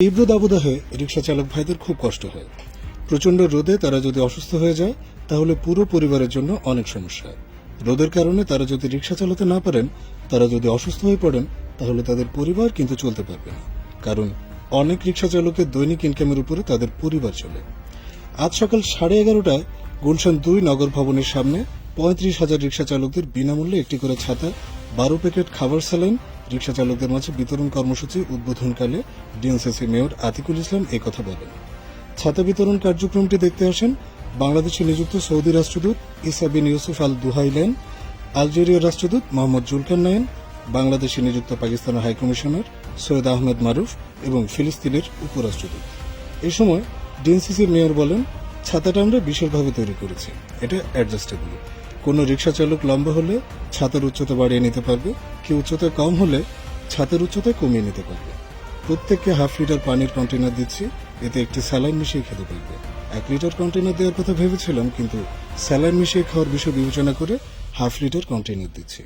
তীব্র দাবদাহে রিক্সা চালক ভাইদের খুব কষ্ট হয়। প্রচণ্ড রোদে তারা যদি অসুস্থ হয়ে যায়, তাহলে পুরো পরিবারের জন্য অনেক সমস্যা। রোদের কারণে তারা যদি রিক্সা চালাতে না পারেন, তারা যদি অসুস্থ হয়ে পড়েন, তাহলে তাদের পরিবার কিন্তু চলতে পারবে না। কারণ অনেক রিক্সা চালকের দৈনিক ইনকামের উপরে তাদের পরিবার চলে। আজ সকাল সাড়ে এগারোটায় গুলশান দুই নগর ভবনের সামনে পঁয়ত্রিশ হাজার রিক্সা চালকদের বিনামূল্যে একটি করে ছাতা বারো প্যাকেট খাবার স্যালাইন, রিক্সা চালকদের মাঝে বিতরণ কর্মসূচি উদ্বোধনকালে ডিএনসিসি মেয়র আতিকুল ইসলাম কথা বলেন। ছাতা বিতরণ কার্যক্রমটি দেখতে আসেন বাংলাদেশে নিযুক্ত সৌদি রাষ্ট্রদূত ইসা বিন ইউসুফ আল দুহাইলেন আলজেরিয়ার রাষ্ট্রদূত মোহাম্মদ জুলকার নায়েন বাংলাদেশে নিযুক্ত পাকিস্তানের হাইকমিশনার সৈয়দ আহমেদ মারুফ এবং ফিলিস্তিনের উপরাষ্ট্রদূত। এ সময় ডিএনসিসির মেয়র বলেন, ছাতাটা আমরা বিশেষভাবে তৈরি করেছি। এটা অ্যাডজাস্টেবল কোনো রিক্সা চালক লম্বা হলে ছাতের উচ্চতা বাড়িয়ে নিতে পারবে কি উচ্চতা কম হলে ছাতের উচ্চতা কমিয়ে নিতে পারবে। প্রত্যেককে হাফ লিটার পানির কন্টেনার দিচ্ছি, এতে একটি স্যালাইন মিশিয়ে খেতে পারবে। এক লিটার কন্টেনার দেওয়ার কথা ভেবেছিলাম, কিন্তু স্যালাইন মিশিয়ে খাওয়ার বিষয় বিবেচনা করে হাফ লিটার কন্টেনার দিচ্ছি।